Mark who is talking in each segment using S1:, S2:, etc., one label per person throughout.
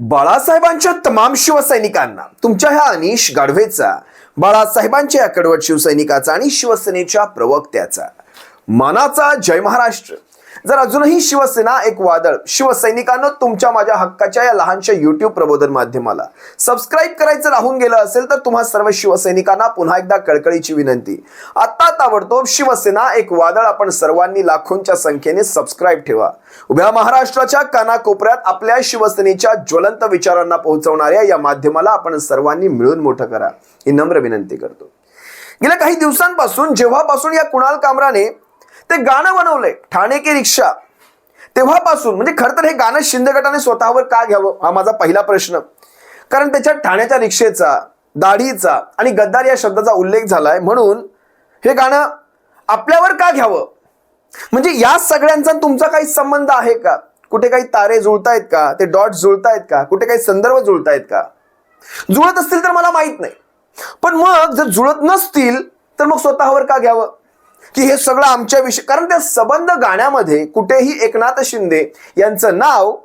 S1: बाळासाहेबांच्या तमाम शिवसैनिकांना तुमच्या ह्या अनिश गाढवेचा बाळासाहेबांच्या या कडवट शिवसैनिकाचा आणि शिवसेनेच्या प्रवक्त्याचा. मानाचा जय महाराष्ट्र. जर अजूनही शिवसेना एक वादळ शिवसैनिकांना तुमच्या माझ्या हक्काच्या या लहानशा युट्यूब प्रबोधन माध्यमाला सबस्क्राईब करायचं राहून गेलं असेल तर तुम्हा सर्व शिवसैनिकांना पुन्हा एकदा कळकळीची विनंती. आता ताबडतोब शिवसेना एक वादळ आपण सर्वांनी लाखोंच्या संख्येने सबस्क्राईब ठेवा. उभ्या महाराष्ट्राच्या कानाकोपऱ्यात आपल्या शिवसेनेच्या ज्वलंत विचारांना पोहोचवणाऱ्या या माध्यमाला आपण सर्वांनी मिळून मोठं करा. ही नम्र विनंती करतो. गेल्या काही दिवसांपासून जेव्हापासून या कुणाल कामराने ते गाणं बनवलंय ठाणे की रिक्षा तेव्हापासून म्हणजे खरं तर हे गाणं शिंदे गटाने स्वतःवर का घ्यावं? हा माझा पहिला प्रश्न. कारण त्याच्यात ठाण्याच्या रिक्षेचा दाढीचा आणि गद्दार या शब्दाचा उल्लेख झालाय. म्हणून हे गाणं आपल्यावर का घ्यावं? म्हणजे या सगळ्यांचा तुमचा काही संबंध आहे का? कुठे काही तारे जुळतायत का? ते डॉट जुळतायत का? कुठे काही संदर्भ जुळतायत का? जुळत असतील तर मला माहीत नाही. पण मग जर जुळत नसतील तर मग स्वतःवर का घ्यावं? की हे सगळं आमच्या विषय कारण त्या सबंध गाण्यामध्ये कुठेही एकनाथ शिंदे यांचं नाव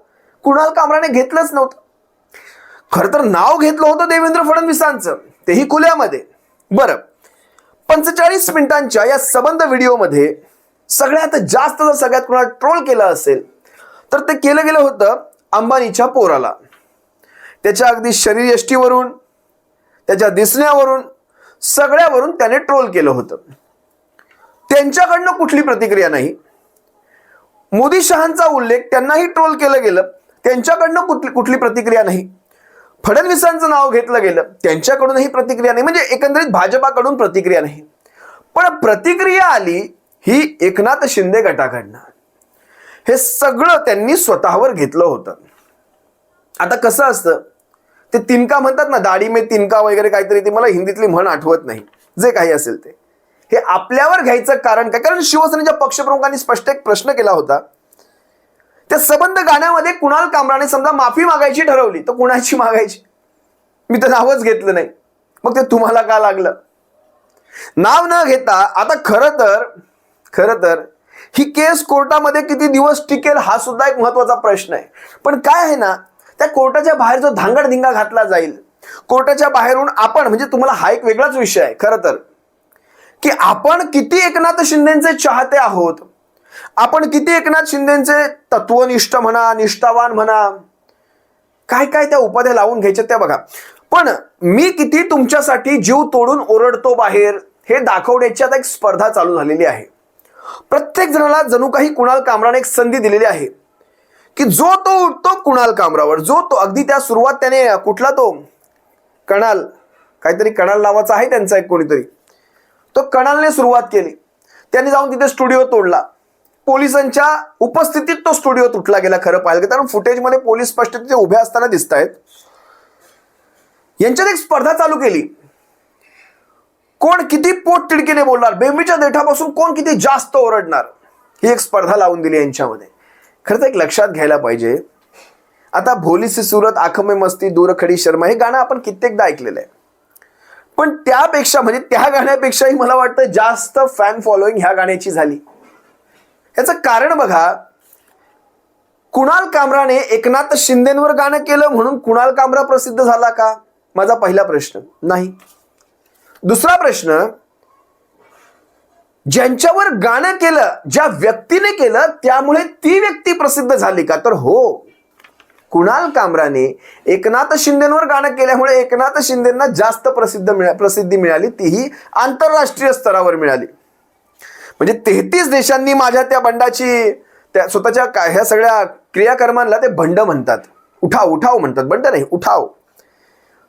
S1: कुणाल कामराने घेतलंच नव्हतं. खरं तर नाव घेतलं होतं देवेंद्र फडणवीसांचं तेही खुल्यामध्ये. बरं. पंचेचाळीस मिनिटांच्या या सबंध व्हिडिओमध्ये सगळ्यात जास्त जर सगळ्यात कुणाला ट्रोल केलं असेल तर ते केलं गेलं होतं अंबानीच्या पोराला. त्याच्या अगदी शरीर यष्टीवरून त्याच्या दिसण्यावरून सगळ्यावरून त्याने ट्रोल केलं होतं. त्यांच्याकडनं कुठली प्रतिक्रिया नाही. मोदी शहांचा उल्लेख त्यांनाही ट्रोल केलं गेलं. त्यांच्याकडनं कुठली कुठली प्रतिक्रिया नाही. फडणवीसांचं नाव घेतलं गेलं. त्यांच्याकडूनही प्रतिक्रिया नाही. म्हणजे एकंदरीत भाजपाकडून प्रतिक्रिया नाही. पण प्रतिक्रिया आली ही एकनाथ शिंदे गटाकडनं. हे सगळं त्यांनी स्वतःवर घेतलं होतं. आता कसं असतं? ते तिनका म्हणतात ना दाढी में तिनका वगैरे काहीतरी ते मला हिंदीतली म्हण आठवत नाही. जे काही असेल ते. हे आपल्यावर घ्यायचं कारण काय? कारण शिवसेनेच्या पक्षप्रमुखांनी स्पष्ट एक प्रश्न केला होता. त्या सबंध गाण्यामध्ये कुणाल कामराने समजा माफी मागायची ठरवली तर कुणाची मागायची? मी तर नावच घेतलं नाही. मग ते तुम्हाला का लागलं? नाव न घेता आता खरं तर खरं तर ही केस कोर्टामध्ये किती दिवस टिकेल हा सुद्धा एक महत्त्वाचा प्रश्न आहे. पण काय आहे ना त्या कोर्टाच्या बाहेर जो धांगडधिंगा घातला जाईल कोर्टाच्या बाहेरून आपण म्हणजे तुम्हाला हा एक वेगळाच विषय आहे खरं तर. की आपण किती एकनाथ शिंदेचे चाहते आहोत आपण किती एकनाथ शिंदेचे तत्वनिष्ठ म्हणा निष्ठावान म्हणा काय काय त्या उपाध्या लावून घ्यायच्या त्या बघा. पण मी किती तुमच्यासाठी जीव तोडून ओरडतो बाहेर हे दाखवण्याची आता एक स्पर्धा चालू झालेली आहे. प्रत्येक जणाला जणू काही कुणाल कामराने एक संधी दिलेली आहे. की जो तो उठतो कुणाल कामरावर जो तो अगदी त्या सुरुवात त्याने कुठला तो कणाल काहीतरी कणाल नावाचा आहे त्यांचा एक कोणीतरी. तो कणालने सुरुवात केली. त्यांनी जाऊन तिथे स्टुडिओ तोडला. पोलिसांच्या उपस्थितीत तो स्टुडिओ तुटला गेला खरं पाहिलं की कारण फुटेजमध्ये पोलीस स्पष्ट तिथे उभे असताना दिसत आहेत यांच्यात एक स्पर्धा चालू केली. कोण किती पोट तिडकीने बोलणार? बेंबीच्या देठापासून कोण किती जास्त ओरडणार? ही एक स्पर्धा लावून दिली यांच्यामध्ये. खरं तर एक लक्षात घ्यायला पाहिजे. आता भोली सी सुरत आखमे मस्ती दूरखडी शर्मा हे गाणं आपण कित्येकदा ऐकलेलं आहे. पण त्यापेक्षा म्हणजे त्या गाण्यापेक्षाही मला वाटतं जास्त फॅन फॉलोईंग ह्या गाण्याची झाली. याचं कारण बघा कुणाल कामराने एकनाथ शिंदेवर गाणं केलं म्हणून कुणाल कामरा प्रसिद्ध झाला का? माझा पहिला प्रश्न नाही. दुसरा प्रश्न ज्यांच्यावर गाणं केलं ज्या व्यक्तीने केलं त्यामुळे ती व्यक्ती प्रसिद्ध झाली का? तर हो. कुणाल कामराने एकनाथ शिंदेवर गाणं केल्यामुळे एकनाथ शिंदेना जास्त प्रसिद्ध मिळा प्रसिद्धी मिळाली तीही आंतरराष्ट्रीय स्तरावर मिळाली. म्हणजे तेहतीस देशांनी माझ्या त्या बंडाची त्या स्वतःच्या का- ह्या सगळ्या क्रियाकर्मांना ते भंड म्हणतात. उठाव उठाव म्हणतात. बंड नाही उठाव.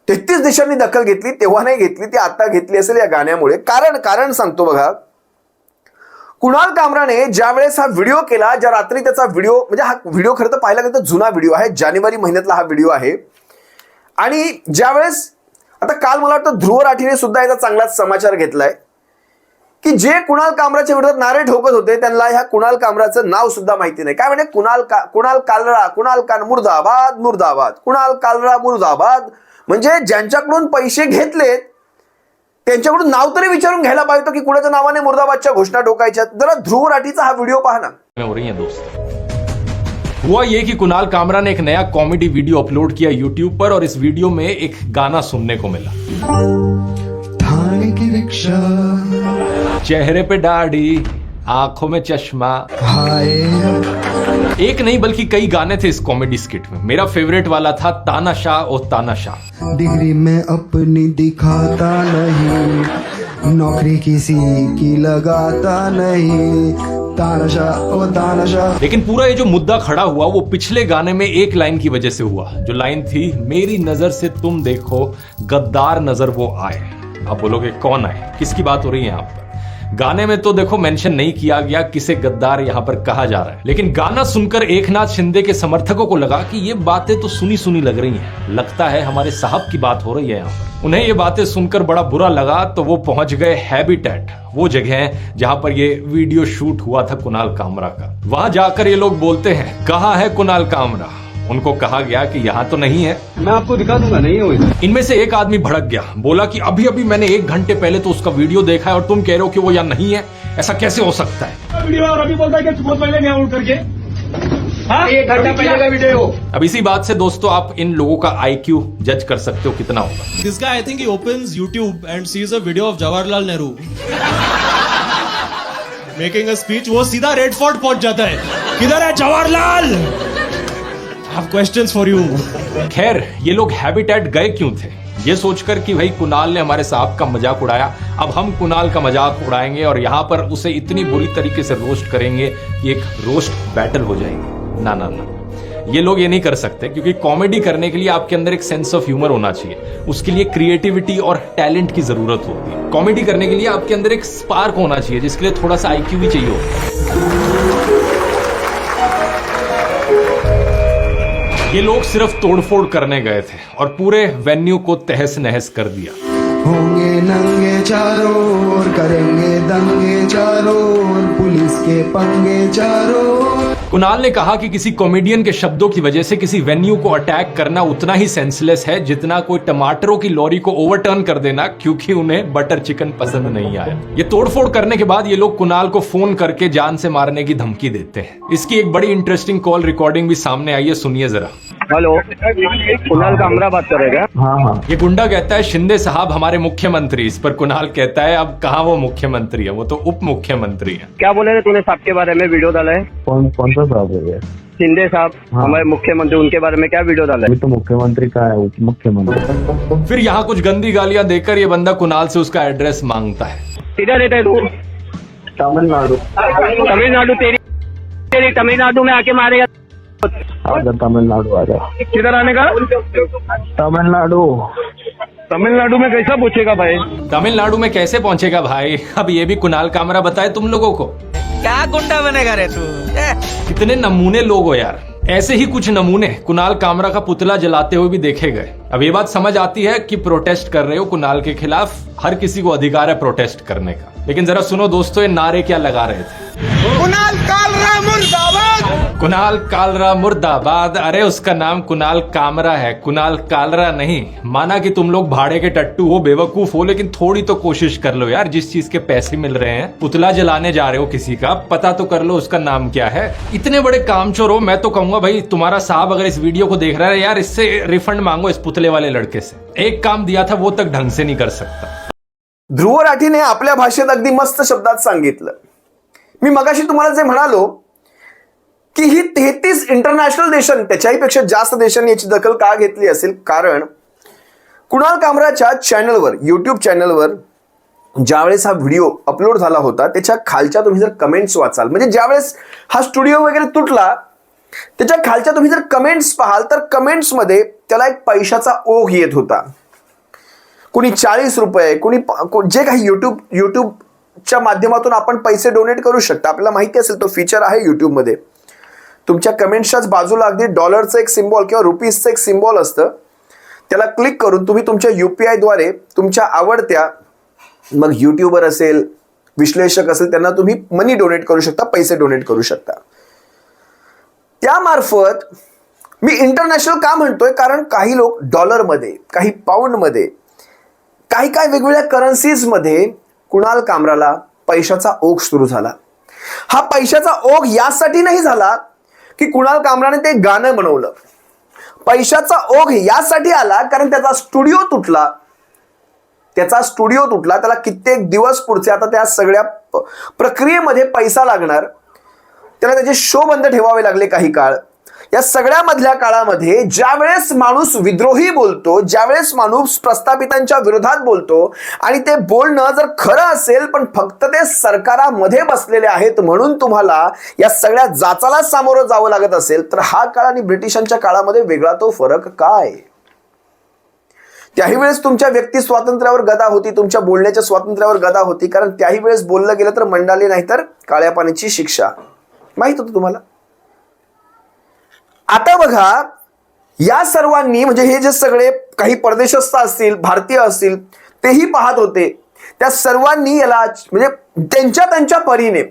S1: तेहतीस देशांनी दखल घेतली तेव्हा नाही घेतली ती आता घेतली असेल या गाण्यामुळे. कारण कारण सांगतो बघा. कुणाल कामराने ज्या वेळेस हा व्हिडिओ केला ज्या रात्री त्याचा व्हिडिओ म्हणजे हा व्हिडिओ खरं तर पाहिला गेला तर जुना व्हिडिओ आहे जानेवारी महिन्यातला हा व्हिडिओ आहे. आणि ज्या वेळेस आता काल मला वाटतं ध्रुव राठीने सुद्धा याचा चांगलाच समाचार घेतलाय की जे कुणाल कामराच्या विरोधात नारे ठोकत होते त्यांना ह्या कुणाल कामराचं नाव सुद्धा माहिती नाही. काय म्हणजे कुणाल का कुणाल कालरा कुणाल कान मुर्दाबाद मुर्दाबाद. कुणाल कालरा मुर्दाबाद. म्हणजे ज्यांच्याकडून पैसे घेतलेत त्यांच्याकडून नाव तरी विचारून घ्यायला पाहिजे की कुणाच्या नावाने मुर्दाबादच्या घोषणा ठोकायच्या जरा ध्रुव राठीचा हा व्हिडिओ पहा ना.
S2: में रही दोस्त। हुआ ये कि कुणाल कामरा ने एक नया कॉमेडी वीडियो अपलोड किया यूट्यूब पर और इस वीडियो में एक गाना सुनने को मिला।
S3: थाने की रिक्शा।
S2: चेहरे पे दाढ़ी आँखों में चश्मा।
S3: हाय।
S2: एक नहीं बल्कि कई गाने थे इस कॉमेडी स्किट में। मेरा फेवरेट वाला था तानाशाह ओ तानाशाह
S3: डिग्री में अपनी दिखाता नहीं नौकरी किसी की लगाता नहीं। ओ
S2: लेकिन पूरा ये जो मुद्दा खड़ा हुआ वो पिछले गाने में एक लाइन की वजह से हुआ। जो लाइन थी मेरी नज़र से तुम देखो गद्दार नज़र वो आए। आप बोलोगे कौन आए? किसकी बात हो रही है यहाँ पर? गाने में तो देखो मेंशन नहीं किया गया किसे गद्दार यहाँ पर कहा जा रहा है। लेकिन गाना सुनकर एकनाथ शिंदे के समर्थकों को लगा कि ये बातें तो सुनी सुनी लग रही हैं। लगता है हमारे साहब की बात हो रही है यहाँ पर। उन्हें ये बातें सुनकर बड़ा बुरा लगा तो वो पहुँच गए हैबिटेट, वो जगह है जहाँ पर ये वीडियो शूट हुआ था कुणाल कामरा का। वहाँ जाकर ये लोग बोलते हैं, कहा है कुणाल कामरा? उनको कहा गया कि यहाँ तो नहीं है।
S4: मैं आपको दिखा दूँगा नहीं हो
S2: इनमें से एक आदमी भड़क गया। बोला कि अभी अभी मैंने एक घंटे पहले तो उसका वीडियो देखा है और तुम कह रहे हो कि वो यहाँ नहीं है। ऐसा कैसे हो सकता है?
S4: वीडियो और अभी बोलता है कि बहुत पहले नहीं उठ करके। हाँ? एक घंटा पहले का वीडियो।
S2: अब इसी बात से दोस्तों आप इन लोगों का आईक्यू जज कर सकते हो कितना होगा।
S5: Guy, I think he opens YouTube and sees a video of Jawaharlal Nehru. Making a speech. वो सीधा रेड फोर्ट पहुँच जाता है। किधर है Jawaharlal have questions for you.
S2: खैर, ये लोग हैबिटेट गए क्यों थे? ये सोचकर कि भाई कुणाल ने हमारे साहब का मज़ाक उड़ाया। अब हम कुणाल का मज़ाक उड़ाएँगे और यहाँ पर उसे इतनी बुरी तरीके से रोस्ट करेंगे कि एक रोस्ट बैटल हो जाएगी। ना ना ना। ये लोग ये नहीं कर सकते, क्योंकि कॉमेडी करने के लिए आपके अंदर एक सेंस ऑफ़ ह्यूमर होना चाहिए। उसके लिए क्रिएटिविटी और टैलेंट की ज़रूरत होती है। कॉमेडी करने के लिए आपके अंदर एक स्पार्क होना चाहिए, जिसके लिए थोड़ा सा आईक्यू भी चाहिए होता है। ये लोग सिर्फ़ तोड़फोड़ करने गए थे और पूरे वेन्यू को तहस नहस कर दिया।
S3: होंगे नंगे चारों करेंगे दंगे चारों पुलिस के पंगे चारों
S2: कुणाल ने कहा कि किसी कॉमेडियन के शब्दों की वजह से किसी वेन्यू को अटैक करना उतना ही सेंसलेस है जितना कोई टमाटरों की लॉरी को ओवरटर्न कर देना क्योंकि उन्हें बटर चिकन पसंद नहीं आया। ये तोड़फोड़ करने के बाद ये लोग कुणाल को फ़ोन करके जान से मारने की धमकी देते हैं। इसकी एक बड़ी इंटरेस्टिंग कॉल रिकॉर्डिंग भी सामने आई है सुनिए जरा।
S4: हेलो कुणाल कामरा बात करेगा हाँ हाँ
S2: ये गुंडा कहता है शिंदे साहब हमारे मुख्यमंत्री। इस पर कुणाल कहता है अब कहा वो मुख्यमंत्री है? वो तो उप मुख्यमंत्री है।
S4: क्या बोले थे तूने साहब के बारे में वीडियो डाला है?
S6: कौन कौन सा साहब है ये
S4: शिंदे साहब
S6: हाँ।
S4: हमारे मुख्यमंत्री उनके बारे में क्या वीडियो डाला?
S6: अभी तो मुख्यमंत्री का है उप मुख्यमंत्री।
S2: फिर यहाँ कुछ गंदी गालियाँ देकर ये बंदा कुणाल से उसका एड्रेस माँगता है।
S4: है किधर रहता है तू?
S6: तमिलनाडु।
S4: तमिलनाडु तेरी तेरी तमिलनाडु में आके मारेगा।
S6: आजा तमिलनाडु आ जा।
S4: किधर आने का?
S6: तमिलनाडु।
S4: तमिलनाडु में कैसा पूछेगा भाई?
S2: तमिलनाडु में कैसे पहुंचेगा भाई? अब ये भी कुणाल कामरा बताए तुम लोगों को।
S7: क्या गुंडा बनेगा रे तू?
S2: कितने नमूने लोग हो यार। ऐसे ही कुछ नमूने कुणाल कामरा का पुतला जलाते हुए भी देखे गए। अब ये बात समझ आती है कि प्रोटेस्ट कर रहे हो कुणाल के खिलाफ। हर किसी को अधिकार है प्रोटेस्ट करने का। लेकिन जरा सुनो दोस्तों ये नारे क्या लगा रहे थे? कुणाल कालरा मुर्दाबाद। अरे, उसका नाम कुणाल कामरा है। कुणाल कालरा नहीं। माना कि तुम लोग भाड़े के टट्टू हो, बेवकूफ़ हो, लेकिन थोड़ी तो कोशिश कर लो यार, जिस चीज़ के पैसे मिल रहे हैं। पुतला जलाने जा रहे हो किसी का, पता तो कर लो उसका नाम क्या है। इतने बड़े कामचोर हो, मैं तो कहूँगा भाई, तुम्हारा साहब अगर इस वीडियो को देख रहा है, यार, इससे रिफंड मांगो इस पुतले वाले लड़के से। एक काम दिया था, वो तक ढंग से नहीं कर सकता।
S1: ध्रुव राठीने आपल्या भाषेत अगदी मस्त शब्दात सांगितलं. मी मगाशी तुम्हाला जे म्हणालो की ही तेहतीस इंटरनॅशनल देशांनी त्याच्याही पेक्षा जास्त देशांनी याची दखल का घेतली असेल? कारण कुणाल कामराच्या चॅनलवर युट्यूब चॅनलवर ज्यावेळेस हा व्हिडिओ अपलोड झाला होता त्याच्या खालच्या तुम्ही जर कमेंट्स वाचाल म्हणजे ज्यावेळेस हा स्टुडिओ वगैरे तुटला त्याच्या खालच्या तुम्ही जर कमेंट्स पाहाल तर कमेंट्समध्ये त्याला एक पैशाचा ओघ येत होता. कुणी चाळीस रुपये कुणी को- जे काही युट्यूब युट्यूबच्या माध्यमातून आपण पैसे डोनेट करू शकता आपल्याला माहिती असेल तो फीचर आहे युट्यूबमध्ये तुमच्या कमेंट्सच्याच बाजूला अगदी डॉलरचं एक सिम्बॉल किंवा रुपीजचं एक सिम्बॉल असतं. त्याला क्लिक करून तुम्ही तुमच्या यू पी आयद्वारे तुमच्या आवडत्या मग यूट्यूबर असेल विश्लेषक असेल त्यांना तुम्ही मनी डोनेट करू शकता पैसे डोनेट करू शकता. त्यामार्फत मी इंटरनॅशनल का म्हणतोय? कारण काही लोक डॉलरमध्ये काही पाऊंडमध्ये काही काही वेगवेगळ्या करन्सीजमध्ये कुणाल कामराला पैशाचा ओघ सुरू झाला. हा पैशाचा ओघ यासाठी नाही झाला की कुणाल कामराने ते गाणं बनवलं. पैशाचा ओघ यासाठी आला कारण त्याचा स्टुडिओ तुटला. त्याचा स्टुडिओ तुटला त्याला कित्येक दिवस पुढचे आता त्या सगळ्या प्रक्रियेमध्ये पैसा लागणार. त्याला त्याचे शो बंद ठेवावे लागले काही काळ. या सगळ्या मधल्या काळामध्ये ज्यावेळेस माणूस विद्रोही बोलतो ज्यावेळेस माणूस प्रस्थापितांच्या विरोधात बोलतो आणि ते बोलणं जर खरं असेल पण फक्त ते सरकारामध्ये बसलेले आहेत म्हणून तुम्हाला या सगळ्या जाचाला सामोरं जावं लागत असेल तर हा काळ आणि ब्रिटिशांच्या काळामध्ये वेगळा तो फरक काय? त्याही वेळेस तुमच्या व्यक्ती स्वातंत्र्यावर गदा होती तुमच्या बोलण्याच्या स्वातंत्र्यावर गदा होती कारण त्याही वेळेस बोललं गेलं तर मंडाली नाही तर काळ्या पाण्याची शिक्षा. माहीत होतं तुम्हाला? आता बघा या सर्वांनी म्हणजे हे जे सगळे काही परदेशस्थ असतील भारतीय असतील तेही पाहत होते. त्या सर्वांनी याला म्हणजे त्यांच्या त्यांच्या परीने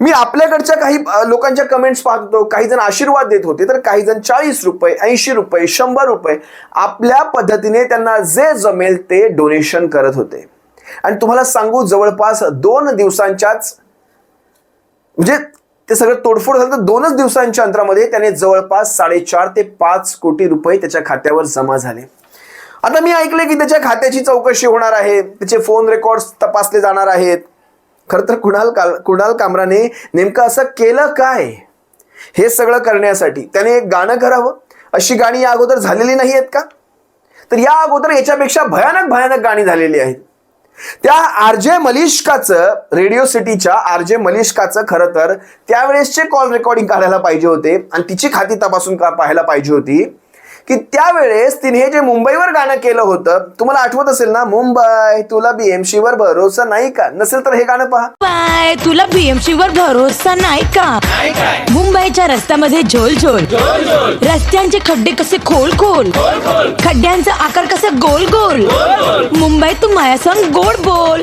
S1: मी आपल्याकडच्या काही लोकांच्या कमेंट्स पाहतो काही जण आशीर्वाद देत होते तर काही जण चाळीस रुपये ऐंशी रुपये शंभर रुपये आपल्या पद्धतीने त्यांना जे जमेल ते डोनेशन करत होते. आणि तुम्हाला सांगू जवळपास दोन दिवसांच्याच म्हणजे ते सगळं तोडफोड झालं तर दोनच दिवसांच्या अंतरामध्ये त्याने जवळपास साडेचार ते पाच कोटी रुपये त्याच्या खात्यावर जमा झाले. आता मी ऐकले की त्याच्या खात्याची चौकशी होणार आहे. त्याचे फोन रेकॉर्ड तपासले जाणार आहेत. खरं तर कुणाल काल कुणाल कामराने नेमकं असं केलं काय? हे सगळं करण्यासाठी त्याने एक गाणं करावं? अशी गाणी या अगोदर झालेली नाही आहेत का? तर या अगोदर याच्यापेक्षा भयानक भयानक गाणी झालेली आहेत. त्या आर जे मलिष्काचं रेडिओ सिटीच्या आर जे मलिष्काचं खरं तर त्यावेळेसचे कॉल रेकॉर्डिंग काढायला पाहिजे होते आणि तिची खाती तपासून का पाहायला पाहिजे होती? की त्यावेळेस तिने हे जे मुंबईवर गाणं केलं होतं तुम्हाला आठवत असेल ना मुंबई तुला बीएमसी वर भरोसा नाही का? नसेल तर हे गाणं पहा.
S8: बाय तुला बीएमसी वर भरोसा नाही का? मुंबईच्या रस्त्यामध्ये झोल झोल. रस्त्यांचे खड्डे कसे खोल खोल. खड्ड्यांचा आकार कसा गोल गोल. मुंबई तू मायासंग गोड बोल.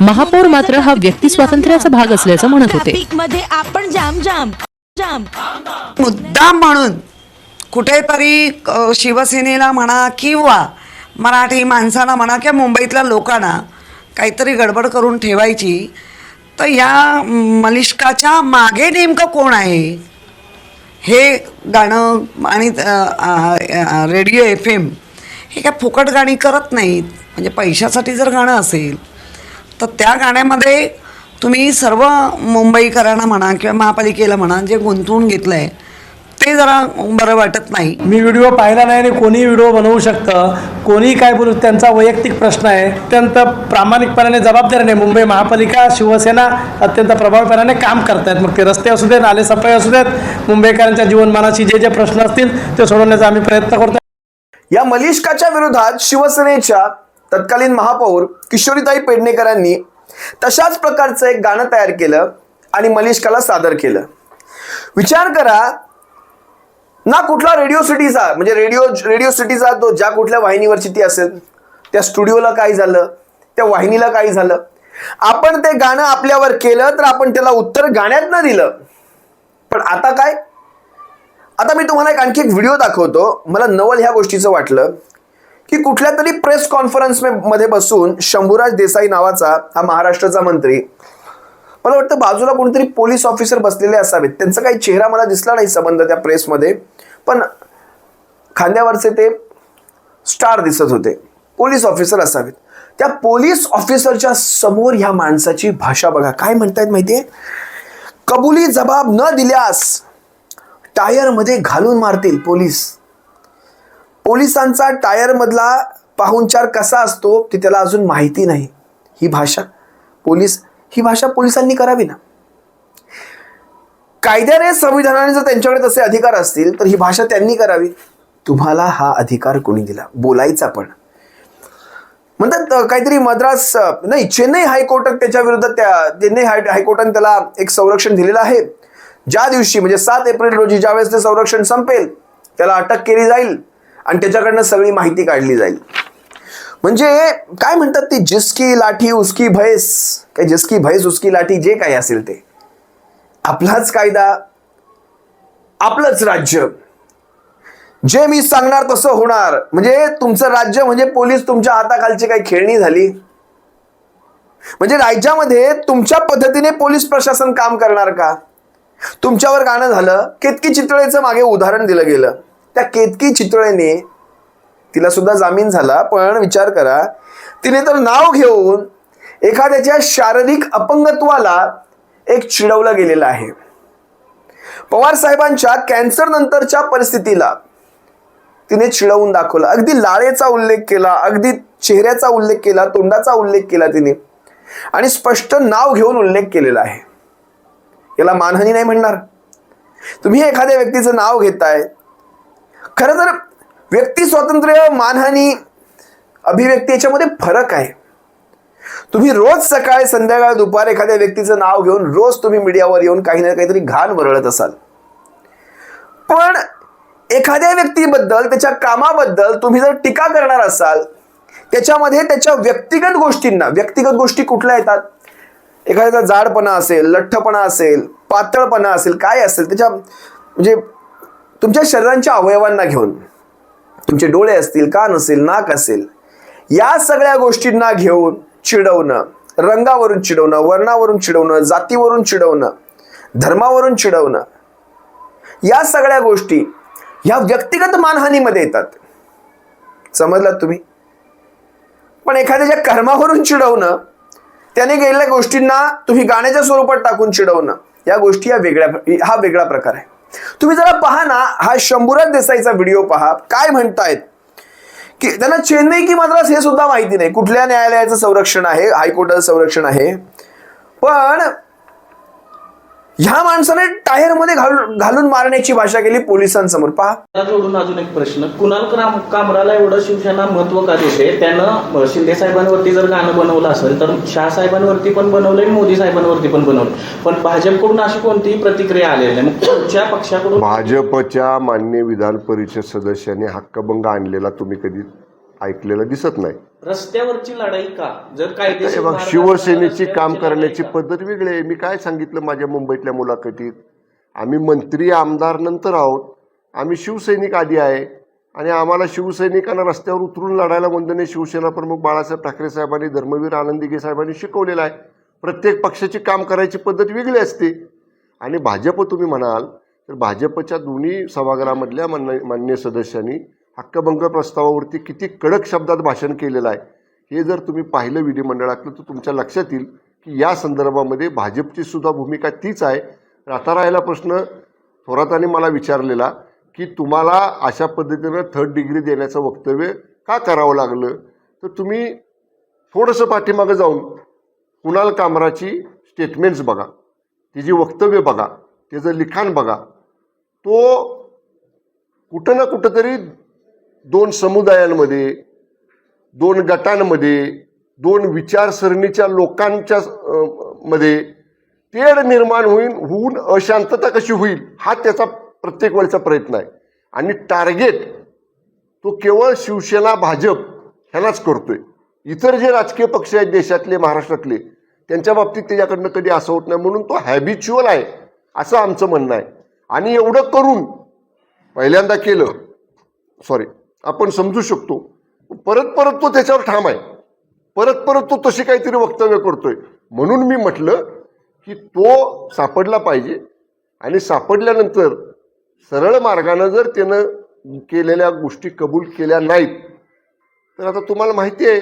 S9: महापौर मात्र हा व्यक्ती स्वातंत्र्याचा भाग असल्याचं म्हणत होते.
S8: मध्ये आपण जाम जाम जाम.
S10: मुद्दाम म्हणून कुठेतरी शिवसेनेला म्हणा किंवा मराठी माणसाला म्हणा किंवा मुंबईतल्या लोकांना काहीतरी गडबड करून ठेवायची तर या मलिष्काच्या मागे नेमकं कोण आहे? हे गाणं आणि रेडिओ एफ एम हे काय फुकट गाणी करत नाहीत. म्हणजे पैशासाठी जर गाणं असेल तर त्या गाण्यामध्ये तुम्ही सर्व मुंबईकरांना म्हणा किंवा महापालिकेला म्हणा जे गुंतवून घेतलं आहे ते जरा बरं वाटत नाही.
S4: मी व्हिडिओ पाहिला नाही आणि कोणी व्हिडिओ बनवू शकतं. कोणी काय बोलू त्यांचा वैयक्तिक प्रश्न आहे. अत्यंत प्रामाणिकपणाने जबाबदारीने मुंबई महापालिका शिवसेना अत्यंत प्रभावीपणाने काम करतायत. मग ते रस्ते असू देत नाले सफाई असू देत मुंबईकरांच्या जीवनमानाची जे जे प्रश्न असतील ते सोडवण्याचा आम्ही प्रयत्न करतो
S1: या मलिष्काच्या विरोधात शिवसेनेच्या तत्कालीन महापौर किशोरीताई पेडणेकरांनी तशाच प्रकारचं एक गाणं तयार केलं आणि मलिष्काला सादर केलं. विचार करा ना कुठला रेडिओ सिटीचा म्हणजे रेडिओ रेडिओ सिटीचा तो ज्या कुठल्या वाहिनीवरची ती असेल त्या स्टुडिओला काय झालं त्या वाहिनीला काय झालं? आपण ते गाणं आपल्यावर केलं तर आपण त्याला उत्तर गाण्यात न दिलं. पण आता काय? आता मी तुम्हाला एक आणखी एक व्हिडिओ दाखवतो. मला नवल ह्या गोष्टीचं वाटलं की कुठल्या तरी प्रेस कॉन्फरन्समध्ये बसून शंभूराज देसाई नावाचा हा महाराष्ट्राचा मंत्री मला वाटतं बाजूला कोणीतरी पोलीस ऑफिसर बसलेले असावेत. त्यांचा काही चेहरा मला दिसला नाही संबंध त्या प्रेसमध्ये. पण खांद्यावरचे ते स्टार दिसत होते. पोलीस ऑफिसर असावेत. त्या पोलीस ऑफिसरच्या समोर ह्या माणसाची भाषा बघा. काय म्हणतायत माहितीये? कबुली जबाब न दिल्यास टायरमध्ये घालून मारतील पोलीस. पोलिसांचा टायरमधला पाहुणचार कसा असतो ते त्याला अजून माहिती नाही. ही भाषा पोलीस ही भाषा पोलिसांनी करावी ना? कायद्याने संविधानाने जर त्यांच्याकडे तसे अधिकार असतील तर ही भाषा त्यांनी करावी. तुम्हाला हा अधिकार कोणी दिला? बोलायचा पण. म्हणतात काहीतरी मद्रास नाही चेन्नई हायकोर्टात त्याच्या विरुद्ध त्या चेन्नई हाय हायकोर्टाने त्याला एक संरक्षण दिलेलं आहे. ज्या दिवशी म्हणजे सात एप्रिल रोजी ज्यावेळेस ते संरक्षण संपेल त्याला अटक केली जाईल आणि त्याच्याकडनं सगळी माहिती काढली जाईल. म्हणजे काय म्हणतात ती जिसकी लाठी उसकी भैस काय जिसकी भैस उसकी लाठी जे काही असेल ते. आपलाच कायदा आपलंच राज्य. जे मी सांगणार तसं होणार. म्हणजे तुमचं राज्य म्हणजे पोलीस तुमच्या हाताखालची काही खेळणी झाली. म्हणजे राज्यामध्ये तुमच्या पद्धतीने पोलीस प्रशासन काम करणार का? तुमच्यावर गाणं झालं केतकी चितळेचं मागे उदाहरण दिलं गेलं. त्या केतकी चितळेने तिला सुद्धा जामीन झाला पण विचार करा. तिने तर नाव घेऊन एखाद्याच्या शारीरिक अपंगत्वाला एक चिडवलं गेलेलं आहे. पवार साहेबांच्या कॅन्सर नंतरच्या परिस्थितीला तिने चिडवून दाखवलं. अगदी लाळेचा उल्लेख केला अगदी चेहऱ्याचा उल्लेख केला तोंडाचा उल्लेख केला तिने. आणि स्पष्ट नाव घेऊन उल्लेख केलेला आहे. याला मानहानी नाही म्हणणार. तुम्ही एखाद्या व्यक्तीचं नाव घेताय. खरं तर व्यक्ती स्वातंत्र्य मानहानी अभिव्यक्ती याच्यामध्ये फरक आहे. तुम्ही रोज सकाळी संध्याकाळ दुपार एखाद्या व्यक्तीचं नाव घेऊन रोज तुम्ही मीडियावर येऊन काही ना काहीतरी घाण वरळत असाल. पण एखाद्या व्यक्तीबद्दल त्याच्या कामाबद्दल तुम्ही जर टीका करणार असाल त्याच्यामध्ये त्याच्या व्यक्तिगत गोष्टींना व्यक्तिगत गोष्टी कुठल्या येतात? एखाद्याचा जाडपणा असेल लठ्ठपणा असेल पातळपणा असेल काय असेल त्याच्या म्हणजे तुमच्या शरीरांच्या अवयवांना घेऊन. तुमचे डोळे असतील कान असेल नाक असेल या सगळ्या गोष्टींना घेऊन चिडवणं रंगावरून चिडवणं वर्णावरून चिडवणं जातीवरून चिडवणं धर्मावरून चिडवणं या सगळ्या गोष्टी ह्या व्यक्तिगत मानहानीमध्ये येतात. समजलात तुम्ही? पण एखाद्याच्या कर्मावरून चिडवणं त्याने गेलेल्या गोष्टींना तुम्ही गाण्याच्या स्वरूपात टाकून चिडवणं या गोष्टी या वेगळ्या हा वेगळा प्रकार आहे. तुम्ही जरा पहा ना हा शंभूराज देसाईचा व्हिडिओ पहा. काय म्हणतायत? की त्यांना चेन्नई की मद्रास हे सुद्धा माहिती नाही. कुठल्या न्यायालयाचं संरक्षण आहे? हायकोर्टाचं संरक्षण आहे. पण ह्या माणसाने टायरमध्ये घालून घालून मारण्याची भाषा केली पोलिसांसमोर. पहा.
S11: जोडून अजून एक प्रश्न. कुणाल काम कामराला एवढं शिवसेना महत्त्व का देते? त्यानं शिंदे साहेबांवरती जर गाणं बनवलं असेल तर शाह साहेबांवरती पण बनवलंय आणि मोदी साहेबांवरती पण बनवलं पण भाजपकडून अशी कोणतीही प्रतिक्रिया आलेली नाही. मग तुमच्या पक्षाकडून
S12: भाजपच्या मान्य विधान परिषद सदस्यांनी हक्कभंग आणलेला तुम्ही कधी ऐकलेला दिसत नाही.
S11: रस्त्यावरची लढाई का? जर कायदेशीर
S12: बघ शिवसेनेची काम करण्याची
S11: का?
S12: पद्धत वेगळी आहे. मी काय सांगितलं माझ्या मुंबईतल्या मुलाखतीत? आम्ही मंत्री आमदार नंतर आहोत. आम्ही शिवसैनिक आधी आहे. आणि आम्हाला शिवसैनिकांना रस्त्यावर उतरून लढायला वंदनीय शिवसेना प्रमुख बाळासाहेब ठाकरे साहेबांनी धर्मवीर आनंदीगे साहेबांनी शिकवलेलं आहे. प्रत्येक पक्षाची काम करायची पद्धत वेगळी असते. आणि भाजप तुम्ही म्हणाल तर भाजपच्या दोन्ही सभागृहामधल्या मान्य मान्य सदस्यांनी हक्कभंग प्रस्तावावरती किती कडक शब्दात भाषण केलेलं आहे हे जर तुम्ही पाहिलं विधिमंडळातलं तर तुमच्या लक्षात येईल की या संदर्भामध्ये भाजपची सुद्धा भूमिका तीच आहे. आता राहिला प्रश्न थोरातांनी मला विचारलेला की तुम्हाला अशा पद्धतीनं थर्ड डिग्री देण्याचं वक्तव्य का करावं लागलं? तर तुम्ही थोडंसं पाठीमागं जाऊन कुणाल कामराची स्टेटमेंट्स बघा. तिची वक्तव्य बघा त्याचं लिखाण बघा तो कुठं ना कुठंतरी दोन समुदायांमध्ये दोन गटांमध्ये दोन विचारसरणीच्या लोकांच्या मध्ये तेढ निर्माण होईल होऊन अशांतता कशी होईल हा त्याचा प्रत्येक वेळचा प्रयत्न आहे. आणि टार्गेट तो केवळ शिवसेना भाजप ह्यालाच करतोय. इतर जे राजकीय पक्ष आहेत देशातले महाराष्ट्रातले त्यांच्या बाबतीत त्याच्याकडनं कधी असं होत नाही. म्हणून तो हॅबिच्युअल आहे असं आमचं म्हणणं आहे. आणि एवढं करून पहिल्यांदा केलं सॉरी आपण समजू शकतो. परत परत तो त्याच्यावर ठाम आहे. परत परत तो तशी काहीतरी वक्तव्य करतोय. म्हणून मी म्हटलं की तो सापडला पाहिजे आणि सापडल्यानंतर सरळ मार्गानं जर त्यानं केलेल्या गोष्टी कबूल केल्या नाहीत तर आता तुम्हाला माहिती आहे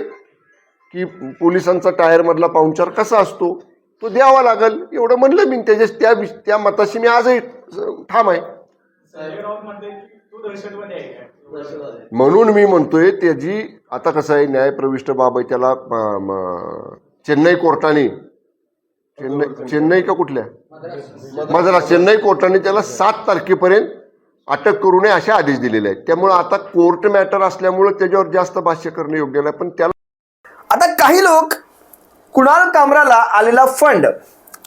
S12: की पोलिसांचा टायरमधला पाहुणचार कसा असतो? तो द्यावा लागेल. एवढं म्हणलं मी. त्याच्या त्या त्या मताशी मी आजही ठाम आहे. म्हणून मी म्हणतोय त्याची आता कसं आहे न्यायप्रविष्ट बाब आहे त्याला म- म- चेन्नई कोर्टाने चेन्नई चेन्नई का कुठल्या? मद्रास. चेन्नई कोर्टाने त्याला सात तारखेपर्यंत अटक करू नये असे आदेश दिलेले आहेत. त्यामुळे आता कोर्ट मॅटर असल्यामुळे त्याच्यावर जास्त भाष्य करणं योग्य नाही पण त्याला
S1: आता काही लोक कुणाल कामराला आलेला फंड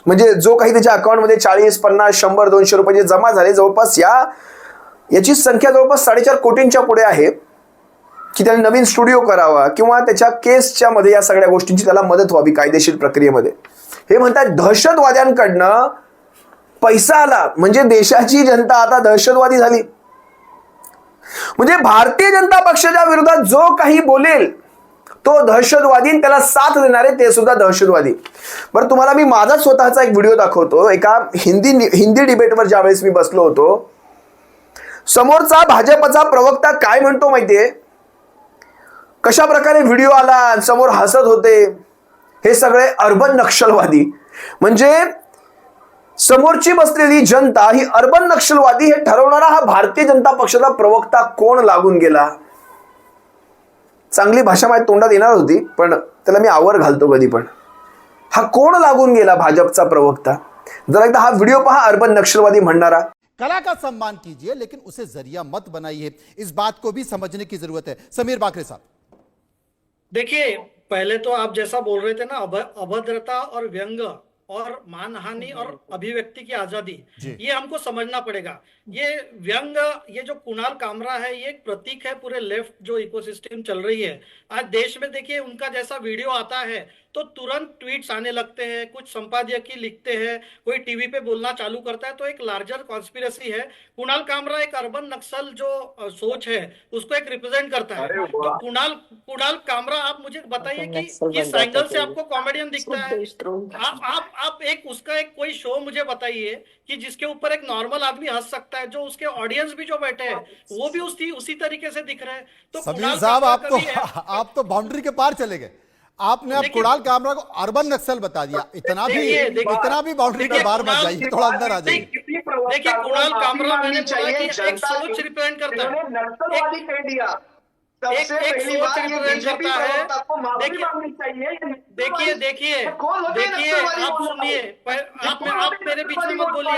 S1: म्हणजे जो काही त्याच्या अकाउंटमध्ये चाळीस पन्नास शंभर दोनशे रुपये जमा झाले जवळपास या याची संख्या जवळपास साडेचार कोटींच्या पुढे आहे की त्याने नवीन स्टुडिओ करावा किंवा त्याच्या केसच्या मध्ये या सगळ्या गोष्टींची त्याला मदत व्हावी कायदेशीर प्रक्रियेमध्ये. हे म्हणतात दहशतवाद्यांकडनं पैसा आला. म्हणजे देशाची जनता आता दहशतवादी झाली. म्हणजे भारतीय जनता पक्षाच्या विरोधात जो काही बोलेल तो दहशतवादी आणि त्याला साथ देणारे ते सुद्धा दहशतवादी. बरं तुम्हाला मी माझा स्वतःचा एक व्हिडिओ दाखवतो. एका हिंदी हिंदी डिबेटवर ज्यावेळेस मी बसलो होतो समोरचा भाजपचा प्रवक्ता काय म्हणतो माहितीये? कशा प्रकारे व्हिडिओ आला आणि समोर हसत होते हे सगळे अर्बन नक्षलवादी. म्हणजे समोरची बसलेली जनता ही अर्बन नक्षलवादी हे ठरवणारा हा भारतीय जनता पक्षाचा प्रवक्ता कोण लागून गेला? चांगली भाषा माझ्या तोंडात येणार होती पण त्याला मी आवर घालतो कधी पण. हा कोण लागून गेला भाजपचा प्रवक्ता? जर एकदा हा व्हिडिओ पहा अर्बन नक्षलवादी म्हणणारा.
S13: कला का सम्मान कीजिए लेकिन उसे ज़रिया मत बनाइए। इस बात को भी समझने की ज़रूरत है। समीर बाकरे साहब।
S4: देखिए पहले तो आप जैसा बोल रहे थे ना अभ, अभद्रता और व्यंग और मानहानि और अभिव्यक्ति की आज़ादी ये हमको समझना पड़ेगा। ये व्यंग ये जो कुणाल कामरा है ये एक प्रतीक है पूरे लेफ़्ट जो इकोसिस्टम चल रही है। आज देश में देखिए उनका जैसा वीडियो आता है तो तुरंत ट्वीट्स आने लगते हैं कुछ संपादकीय लिखते हैं कोई टीवी पे बोलना चालू करता है तो एक लार्जर कॉन्स्पिरसी है। कुणाल कामरा एक अर्बन नक्सल जो सोच है उसको एक रिप्रेजेंट करता है। तो कुणाल कुणाल कामरा आप मुझे बताइए कि किस एंगल से आपको कॉमेडियन दिखता है? आप आप आप एक उसका एक कोई शो मुझे बताइए कि जिसके ऊपर एक नॉर्मल आदमी हंस सकता है जो उसके ऑडियंस भी जो बैठे हैं वो भी उसी उसी तरीके से दिख रहे हैं। तो कुणाल
S13: साहब आप तो आप तो बाउंड्री के पार चले गए। आपने अब
S4: देखिए-
S13: कुणाल कामरा को अर्बन नक्सल बता दिया। इतना भी इतना भी बाउंड्री के बाहर मत जाइए थोड़ा अंदर आ जाइए।
S4: देखिए कुणाल कामरा मैंने बोला कि एक सोच रिप्रेजेंट करता है। एक- कह दिया एक एक सोच रिप्रेजेंट करता है। देखिए देखिए देखिए देखिए आप सुनिए आप आप मेरे बीच में मत बोलिए।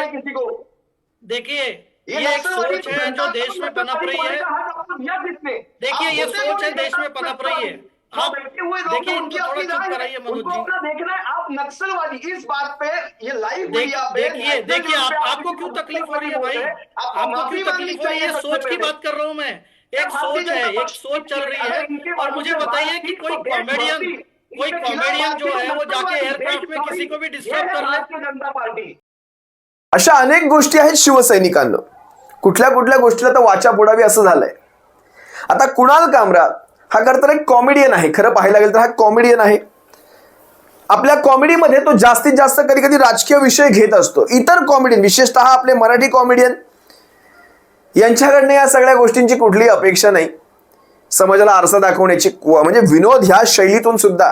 S4: देखिए ये एक सोच है जो देश में पनप रही है। देखिए ये सोच है देश में पनप रही है। आप देखिए इनको थोड़ा चुप कराइए मनोज। जी
S3: देखना है आप नक्सलवादी इस बात पे ये लाइव
S4: देख- देखिए देखिए आप आपको क्यों तकलीफ़ हो रही है भाई? आपको क्यों तकलीफ़ हो रही है? सोच की बात कर रहा हूँ मैं। एक सोच है एक सोच चल रही है। और मुझे बताइए कि कोई कॉमेडियन कोई कॉमेडियन जो है वो जाके एयरक्राफ्ट में किसी को भी डिस्टर्ब कर ले
S3: जनता पार्टी।
S1: अशा अनेक गोष्टी आहेत शिवसैनिकांना कुठल्या कुठल्या गोष्टीला तर वाचा फोडावी असं झालंय. आता कुणाल कामरा हा खरं तर एक कॉमेडियन आहे. खरं पाहायला गेलं तर हा कॉमेडियन आहे. आपल्या कॉमेडीमध्ये तो जास्तीत जास्त कधी कधी राजकीय विषय घेत असतो. इतर कॉमेडियन विशेषतः आपले मराठी कॉमेडियन यांच्याकडनं या सगळ्या गोष्टींची कुठलीही अपेक्षा नाही. समाजाला आरसा दाखवण्याची म्हणजे विनोद ह्या शैलीतून सुद्धा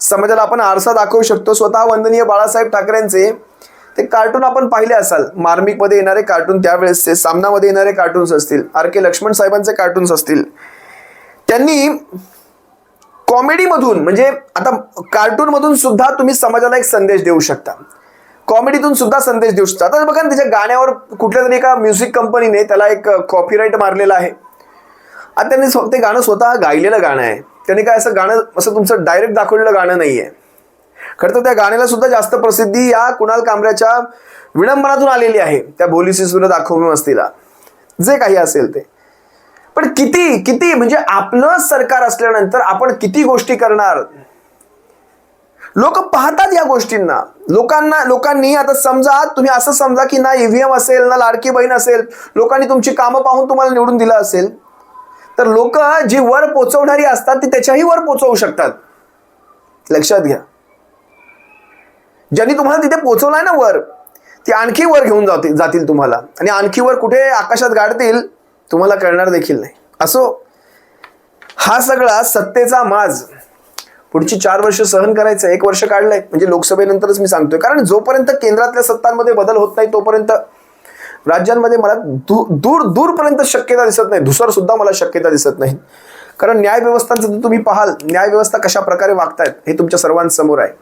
S1: समाजाला आपण आरसा दाखवू शकतो. स्वतः वंदनीय बाळासाहेब ठाकरेंचे ते कार्टून आपण पाहिले असाल. मार्मिकमध्ये येणारे कार्टून त्यावेळेसचे सामनामध्ये येणारे कार्टून्स असतील. आर के लक्ष्मण साहेबांचे कार्टून्स असतील. त्यांनी कॉमेडीमधून म्हणजे आता कार्टूनमधून सुद्धा तुम्ही समाजाला एक संदेश देऊ शकता. कॉमेडीतून सुद्धा संदेश देऊ शकता. आता बघा ना त्याच्या गाण्यावर कुठल्या तरी एका म्युझिक कंपनीने त्याला एक कॉपीराईट मारलेला आहे. आता त्यांनी ते गाणं स्वतः गायलेलं गाणं आहे. त्यांनी काय असं गाणं असं तुमचं डायरेक्ट दाखवलेलं गाणं नाही आहे खरं तर त्या गाण्याला सुद्धा जास्त प्रसिद्धी या कुणाल कांबऱ्याच्या विडंबनातून आलेली आहे. त्या बोलिसीसुद्धा दाखवून असतीला जे काही असेल ते. पण किती किती? म्हणजे आपलं सरकार असल्यानंतर आपण किती गोष्टी करणार? लोक पाहतात या गोष्टींना. लोकांना लोकांनी आता समजा तुम्ही असं समजा की ना ईव्हीएम असेल ना लाडकी बहीण असेल लोकांनी तुमची कामं पाहून तुम्हाला निवडून दिलं असेल तर लोक जी वर पोचवणारी असतात ती त्याच्याही वर पोचवू शकतात. लक्षात घ्या. ज्यांनी तुम्हाला तिथे पोचवलाय ना वर ती आणखी वर घेऊन जातील जातील तुम्हाला. आणि आणखी वर कुठे आकाशात गाडतील तुम्हाला कळणार देखील नाही. असो हा सगळा सत्तेचा माज पुढची चार वर्ष सहन करायचं एक वर्ष काढलंय म्हणजे लोकसभेनंतरच मी सांगतोय. कारण जोपर्यंत केंद्रातल्या सत्तांमध्ये बदल होत नाही तोपर्यंत राज्यांमध्ये मला दू दूर दूरपर्यंत शक्यता दिसत नाही. धुसर सुद्धा मला शक्यता दिसत नाही. कारण न्यायव्यवस्थांचं जर तुम्ही पाहाल. न्यायव्यवस्था कशा प्रकारे वागतायत हे तुमच्या सर्वांसमोर आहे.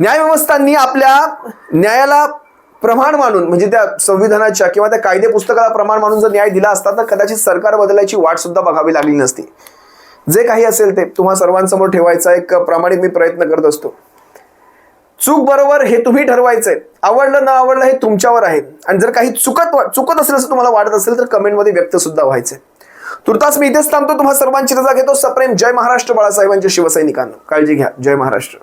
S1: न्यायव्यवस्थांनी आपल्या न्यायाला प्रमाण मानून म्हणजे त्या संविधानाच्या किंवा त्या कायदे पुस्तकाला प्रमाण मानून जर न्याय दिला असता तर कदाचित सरकार बदलायची वाट सुद्धा बघावी लागली नसती. जे काही असेल ते तुम्हा सर्वांसमोर ठेवायचा एक प्रामाणिक मी प्रयत्न करत असतो. चूक बरोबर हे तुम्ही ठरवायचंय. आवडलं न आवडलं हे तुमच्यावर आहे. आणि जर काही चुकत चुकत असेल असं तुम्हाला वाटत असेल तर कमेंटमध्ये व्यक्त सुद्धा व्हायचंय. तुर्तास मी इथेच थांबतो. तुम्हा सर्वांची रजा घेतो. सप्रेम. जय महाराष्ट्र बाळासाहेबांच्या शिवसैनिकांना. काळजी घ्या. जय महाराष्ट्र.